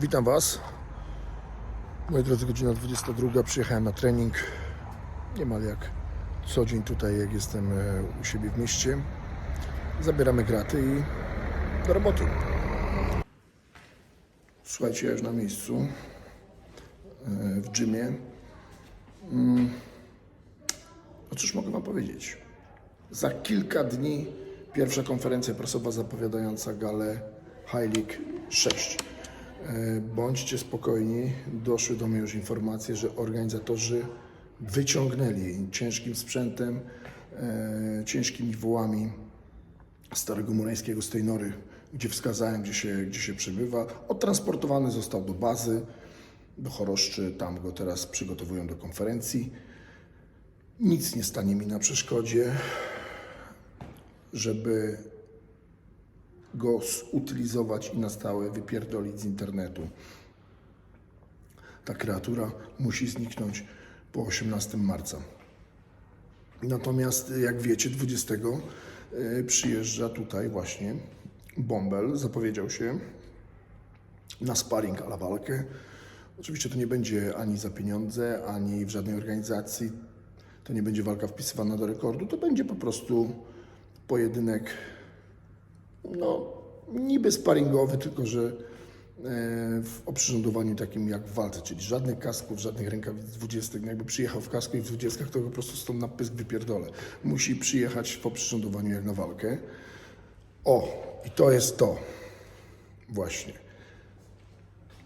Witam Was. Moi drodzy, godzina 22. Przyjechałem na trening. Niemal jak co dzień tutaj, jak jestem e, u siebie w mieście. Zabieramy graty i do roboty. Słuchajcie, ja już na miejscu e, w gymie. Mm. No cóż mogę Wam powiedzieć? Za kilka dni pierwsza konferencja prasowa zapowiadająca galę High League 6. E, Bądźcie spokojni, doszły do mnie już informacje, że organizatorzy wyciągnęli ciężkim sprzętem, e, ciężkimi wołami Starego Murańskiego z tej nory, gdzie wskazałem, gdzie się, gdzie się przebywa. Odtransportowany został do bazy, do Choroszczy, tam go teraz przygotowują do konferencji. Nic nie stanie mi na przeszkodzie, żeby go zutylizować i na stałe wypierdolić z internetu. Ta kreatura musi zniknąć po 18 marca. Natomiast, jak wiecie, 20 y, przyjeżdża tutaj właśnie Bąbel, zapowiedział się na sparring, a na walkę. Oczywiście to nie będzie ani za pieniądze, ani w żadnej organizacji. To nie będzie walka wpisywana do rekordu. To będzie po prostu pojedynek no, niby sparingowy, tylko że e, w oprzyrządowaniu takim jak w walce, czyli żadnych kasków, żadnych rękawic 20. Jakby przyjechał w kasku i w 20, to po prostu stąd na pysk wypierdolę. Musi przyjechać w oprzyrządowaniu jak na walkę. O, i to jest to. Właśnie.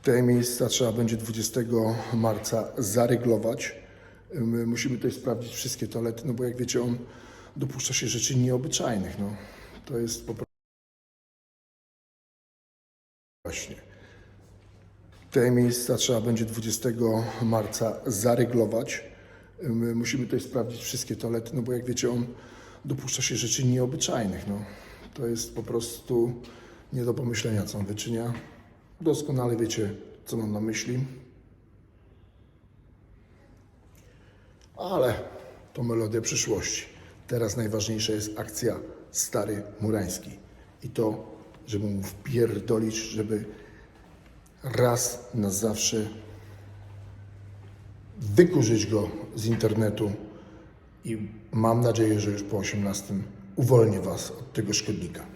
Te miejsca trzeba będzie 20 marca zaryglować. My musimy tutaj sprawdzić wszystkie toalety, no bo jak wiecie, on dopuszcza się rzeczy nieobyczajnych. No. To jest po prostu. Właśnie. Te miejsca trzeba będzie 20 marca zaryglować. My musimy tutaj sprawdzić wszystkie toalety, no bo jak wiecie, on dopuszcza się rzeczy nieobyczajnych. No. To jest po prostu nie do pomyślenia, co on wyczynia. Doskonale wiecie, co mam na myśli. Ale to melodia przyszłości. Teraz najważniejsza jest akcja Stary Murański. I to, żeby mu wpierdolić, żeby raz na zawsze wykurzyć go z internetu i mam nadzieję, że już po 18 uwolnię Was od tego szkodnika.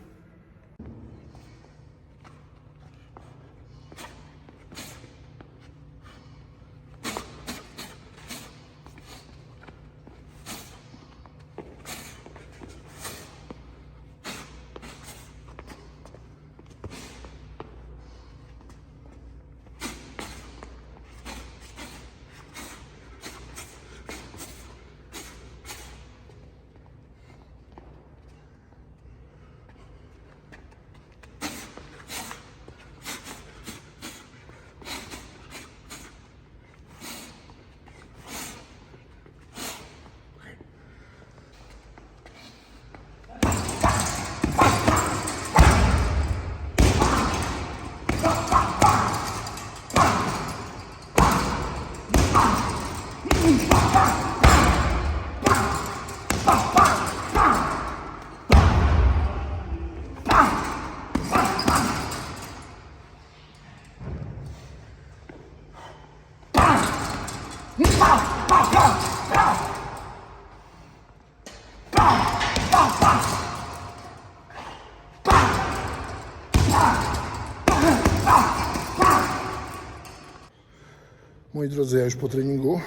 Moi drodzy, ja już po treningu.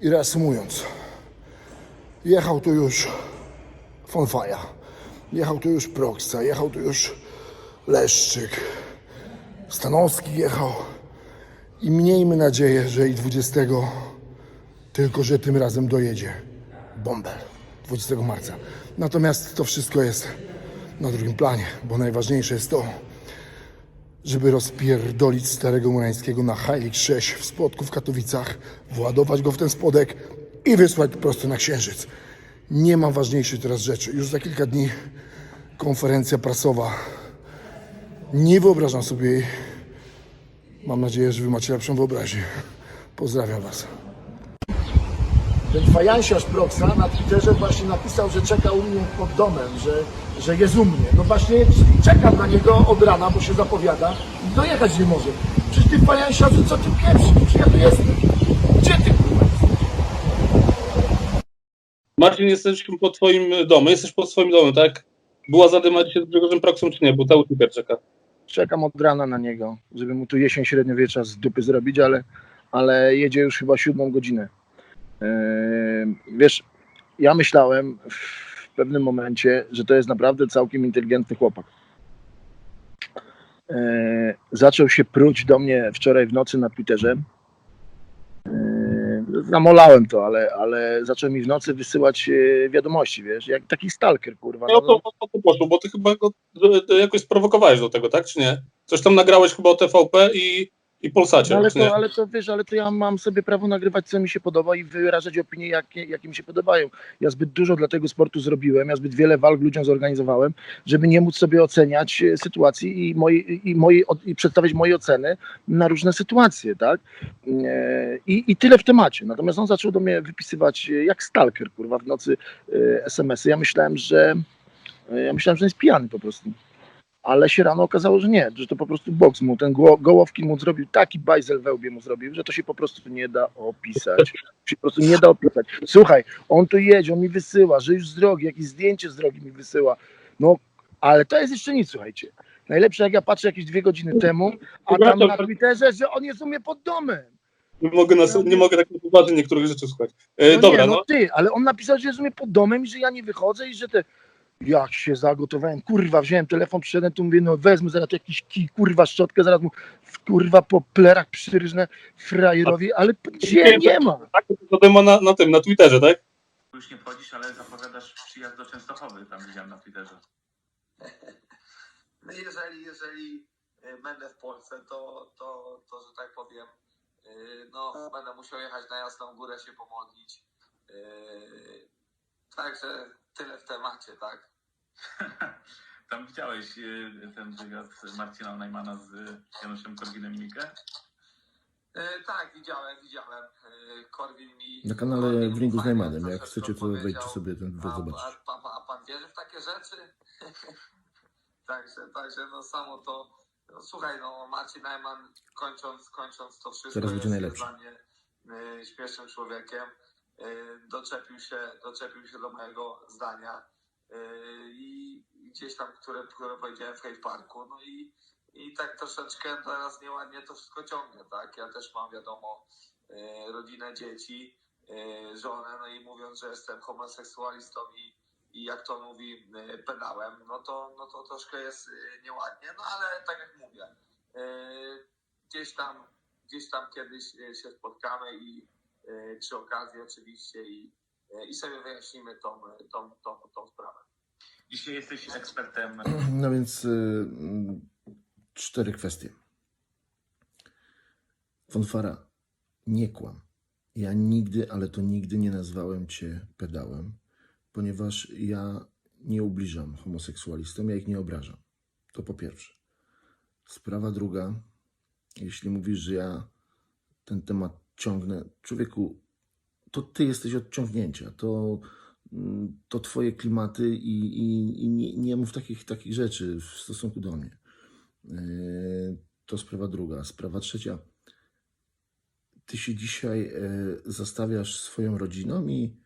I reasumując, jechał tu już Fonfaja, jechał tu już Proksa, jechał tu już Leszczyk, Stanowski jechał. I miejmy nadzieję, że i 20, tylko że tym razem dojedzie Bąbel 20 marca. Natomiast to wszystko jest na drugim planie, bo najważniejsze jest to, żeby rozpierdolić Starego Murańskiego na Heilig 6 w spodku w Katowicach, władować go w ten spodek i wysłać prosto na Księżyc. Nie ma ważniejszej teraz rzeczy. Już za kilka dni konferencja prasowa. Nie wyobrażam sobie jej. Mam nadzieję, że wy macie lepszą wyobraźnię. Pozdrawiam was. Ten fajansiarz Proxa na Twitterze właśnie napisał, że czeka u mnie pod domem, że, że jest u mnie. No właśnie czekam na niego od rana, bo się zapowiada i dojechać nie może. Przecież ty fajansiarzu, co ty pierwszy? Przecież ja tu jestem. Gdzie ty kurwa jesteś? Marcin, jesteśmy pod twoim domem, jesteś pod swoim domem, tak? Była zadyma dzisiaj z Grzegorzem Proksą, czy nie? Bo cały Twitter czeka. Czekam od rana na niego, żeby mu tu jesień średniowiecza z dupy zrobić, ale, ale jedzie już chyba siódmą godzinę. Wiesz, ja myślałem w pewnym momencie, że to jest naprawdę całkiem inteligentny chłopak. Yy, zaczął się pruć do mnie wczoraj w nocy na Twitterze. Zamolałem to, ale, ale zaczął mi w nocy wysyłać yy, wiadomości, wiesz, jak taki stalker, kurwa. No to, to, to poszło, bo ty chyba go e, e, jakoś sprowokowałeś do tego, tak? Czy nie? Coś tam nagrałeś chyba o TVP i, i Polsacie, No ale, to, ale to wiesz, ale to ja mam sobie prawo nagrywać, co mi się podoba i wyrażać opinie, jakie, jakie mi się podobają. Ja zbyt dużo dla tego sportu zrobiłem, ja zbyt wiele walk ludziom zorganizowałem, żeby nie móc sobie oceniać e, sytuacji i, moi, i, mojej, i przedstawiać moje oceny na różne sytuacje, tak? E, I, I tyle w temacie. Natomiast on zaczął do mnie wypisywać e, jak stalker, kurwa, w nocy SMS-y. Ja myślałem, że ja myślałem, że jest pijany po prostu ale się rano okazało, że nie, że to po prostu boks mu, ten Go- Gołowki mu zrobił, taki bajzel we łbie mu zrobił, że to się po prostu nie da opisać. się po prostu nie da opisać. Słuchaj, on tu jedzie, on mi wysyła, że już z drogi, jakieś zdjęcie z drogi mi wysyła. No, ale to jest jeszcze nic, słuchajcie. Najlepsze jak ja patrzę jakieś dwie godziny temu, a tam na Twitterze, że on jest u mnie pod domem. Nie mogę, nas, nie mogę tak uważać niektórych rzeczy słuchać. E, No dobra, nie, no. no ty, ale on napisał, że jest u mnie pod domem i że ja nie wychodzę i że te... Jak się zagotowałem, kurwa, wziąłem telefon, przyszedłem, tu mówię, no wezmę zaraz jakiś kij, kurwa, szczotkę, zaraz mu, kurwa, po plerach przyryżnę frajerowi, ale gdzie nie ma? Tak, to zadyma na, na tym, na Twitterze, tak? Już nie wchodzisz, ale zapowiadasz przyjazd do Częstochowy, tam widziałem na Twitterze. No jeżeli, jeżeli y, będę w Polsce, to, to, to że tak powiem, y, no będę musiał jechać na Jasną Górę się pomodlić. Także tyle w temacie, tak? Tam widziałeś y, ten wywiad Marcina Najmana z y, Januszem Korwinem-Mikke? Y, Tak, widziałem, widziałem. Korwin mi... Na kanale Korwin w ringu z Najmanem. Jak chcecie, to wejdźcie sobie ten wywiad A, zobaczyć. a, a, a pan wierzy w takie rzeczy? także, także no samo to. No, słuchaj, no Marcin Najman kończąc, kończąc to wszystko Teraz będzie najlepszy. jest dla mnie y, śmiesznym człowiekiem. Y, doczepił, się, doczepił się do mojego zdania y, i gdzieś tam, które, które powiedziałem w Hate Parku. No i, i tak troszeczkę teraz nieładnie to wszystko ciągnie, tak? Ja też mam wiadomo y, rodzinę, dzieci, żonę, no i mówiąc, że jestem homoseksualistą i, i jak to mówi pedałem, no to, no to troszkę jest nieładnie, no ale tak jak mówię, gdzieś tam, gdzieś tam kiedyś się spotkamy i przy okazji oczywiście i, y, i sobie wyjaśnimy tą, tą, tą, tą sprawę. Dzisiaj jesteś ekspertem No więc y, cztery kwestie. Fonfara, nie kłam. Ja nigdy, ale to nigdy nie nazwałem cię pedałem, ponieważ ja nie ubliżam homoseksualistom, ja ich nie obrażam. To po pierwsze. Sprawa druga, jeśli mówisz, że ja ten temat ciągnę, człowieku, to ty jesteś od ciągnięcia. To, mm, to twoje klimaty i, i, i nie, nie mów takich, takich rzeczy w stosunku do mnie. Yy, To sprawa druga. Sprawa trzecia. Ty się dzisiaj e, zastawiasz swoją rodziną i,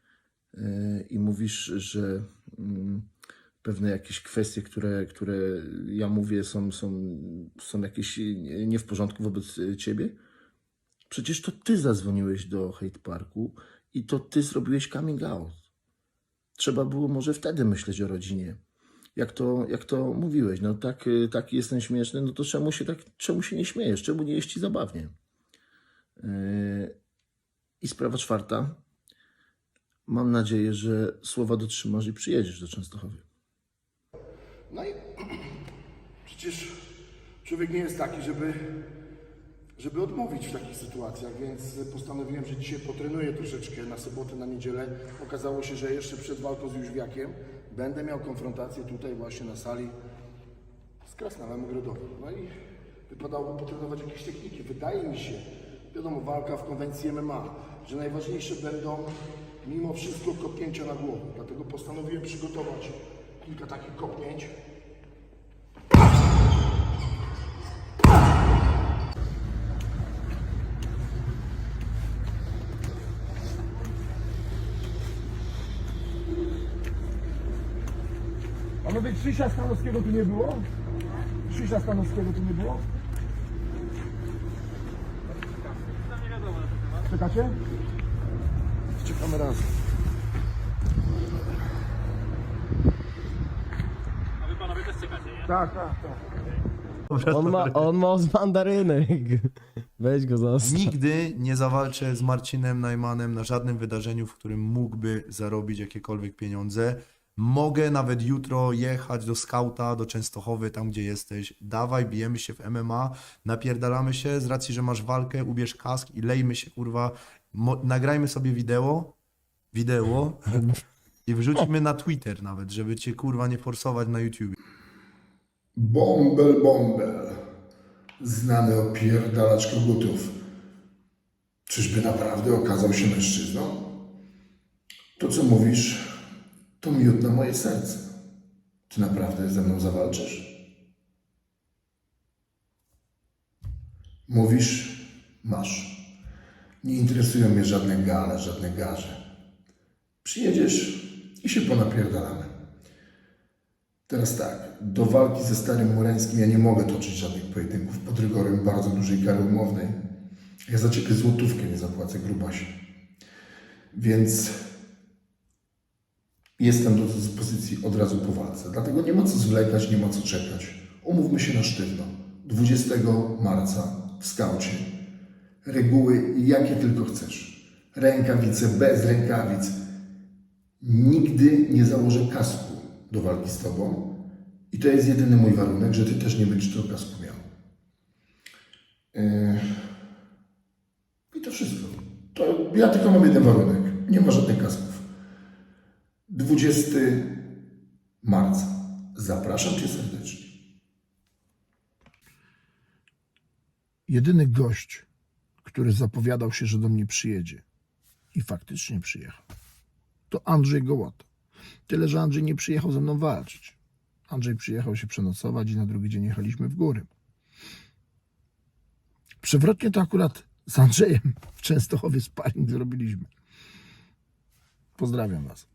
e, i mówisz, że mm, pewne jakieś kwestie, które, które ja mówię, są, są, są jakieś nie w porządku wobec e, ciebie. Przecież to ty zadzwoniłeś do Hate Parku i to ty zrobiłeś coming out. Trzeba było może wtedy myśleć o rodzinie. Jak to, jak to mówiłeś, no tak, tak jestem śmieszny, no to czemu się, tak, czemu się nie śmiejesz? Czemu nie jest ci zabawnie? Yy, I sprawa czwarta. Mam nadzieję, że słowa dotrzymasz i przyjedziesz do Częstochowy. No i przecież człowiek nie jest taki, żeby, żeby odmówić w takich sytuacjach, więc postanowiłem, że dzisiaj potrenuję troszeczkę na sobotę, na niedzielę. Okazało się, że jeszcze przed walką z Jóźwiakiem będę miał konfrontację tutaj właśnie na sali z Krasnalem Ogrodowym. No i wypadałoby potrenować jakieś techniki. Wydaje mi się, wiadomo, walka w konwencji MMA, że najważniejsze będą mimo wszystko kopnięcia na głowę. Dlatego postanowiłem przygotować kilka takich kopnięć. Panowie, Krzysia Stanowskiego tu nie było? Krzysia Stanowskiego tu nie było? Czekacie? Czekamy razem. A wy panowie też czekacie, nie? Tak, tak, tak. On ma, on ma z mandarynek. Weź go za Nigdy nie zawalczę z Marcinem Najmanem na żadnym wydarzeniu, w którym mógłby zarobić jakiekolwiek pieniądze. Mogę nawet jutro jechać do skauta, do Częstochowy, tam gdzie jesteś. Dawaj, bijemy się w MMA, napierdalamy się, z racji, że masz walkę, ubierz kask i lejmy się, kurwa. Mo- nagrajmy sobie wideo, wideo i wrzućmy na Twitter nawet, żeby cię, kurwa, nie forsować na YouTube. Bombel, bombel. Znany opierdalacz kogutów. Czyżby naprawdę okazał się mężczyzną? To, co mówisz, to miód na moje serce. Ty naprawdę ze mną zawalczysz? Mówisz, masz. Nie interesują mnie żadne gale, żadne garze. Przyjedziesz i się ponapierdalamy. Teraz tak, do walki ze Starym Murańskim ja nie mogę toczyć żadnych pojedynków pod rygorem bardzo dużej kary umownej. Ja za ciebie złotówkę nie zapłacę grubasie. Więc jestem do dyspozycji od razu po walce. Dlatego nie ma co zwlekać, nie ma co czekać. Umówmy się na sztywno. 20 marca w skaucie. Reguły jakie tylko chcesz. Rękawice, bez rękawic. Nigdy nie założę kasku do walki z tobą. I to jest jedyny mój warunek, że ty też nie będziesz tego kasku miał. Yy. I to wszystko. To ja tylko mam jeden warunek. Nie ma żadnych kasków. 20 marca. Zapraszam cię serdecznie. Jedyny gość, który zapowiadał się, że do mnie przyjedzie i faktycznie przyjechał, to Andrzej Gołota. Tyle, że Andrzej nie przyjechał ze mną walczyć. Andrzej przyjechał się przenocować i na drugi dzień jechaliśmy w góry. Przewrotnie to akurat z Andrzejem w Częstochowie sparring zrobiliśmy. Pozdrawiam Was.